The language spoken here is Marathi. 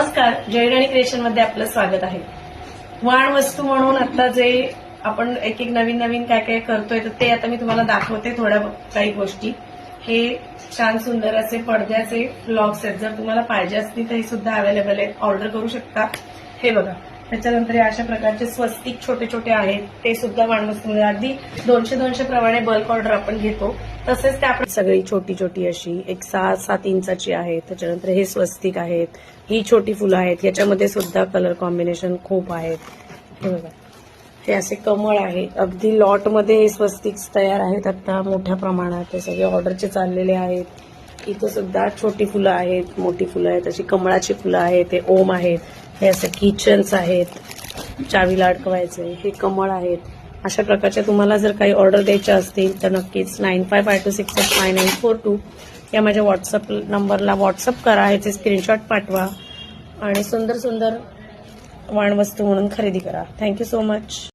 नमस्कार. जयराणी क्रिएशनमध्ये आपलं स्वागत आहे. वाण वस्तू म्हणून आता जे आपण एक एक नवीन नवीन काय काय करतोय तर ते आता मी तुम्हाला दाखवते थोड्या काही गोष्टी. हे छान सुंदर असे पडद्याचे ब्लॉग्स आहेत. जर तुम्हाला पाहिजे असतील तर हे सुद्धा अवेलेबल आहेत. ऑर्डर करू शकता. हे बघा. त्याच्यानंतर हे अशा प्रकारचे स्वस्तिक छोटे छोटे आहेत. ते सुद्धा वाणवस्तूमध्ये म्हणजे अगदी दोनशे दोनशे प्रमाणे बल्क ऑर्डर आपण घेतो. तसेच ते आपण सगळी छोटी छोटी अशी एक सहा सात इंचाची आहे त्याच्यानंतर हे स्वस्तिक आहेत. ही छोटी फुलं आहेत. याच्यामध्ये सुद्धा कलर कॉम्बिनेशन खूप आहेत. हे बघा. हे असे कमळ आहेत अगदी लॉटमध्ये हे स्वस्तिक्स तयार आहेत. आता मोठ्या प्रमाणात हे सगळे ऑर्डरचे चाललेले आहेत. इथं सुद्धा छोटी फुलं आहेत. मोठी फुलं आहेत. अशी कमळाची फुलं आहेत. हे ओम आहेत. हे असे किचन्स आहेत चावीला अडकवायचे हे कमळ आहेत. अशा प्रकारच्या तुम्हाला जर काही ऑर्डर द्यायच्या असतील तर नक्कीच nine five five two six eight five nine four two या माझ्या व्हॉट्सअप नंबरला व्हॉट्सअप करा ह्याचे स्क्रीनशॉट पाठवा आणि सुंदर सुंदर वाणवस्तू म्हणून खरेदी करा. Thank you so much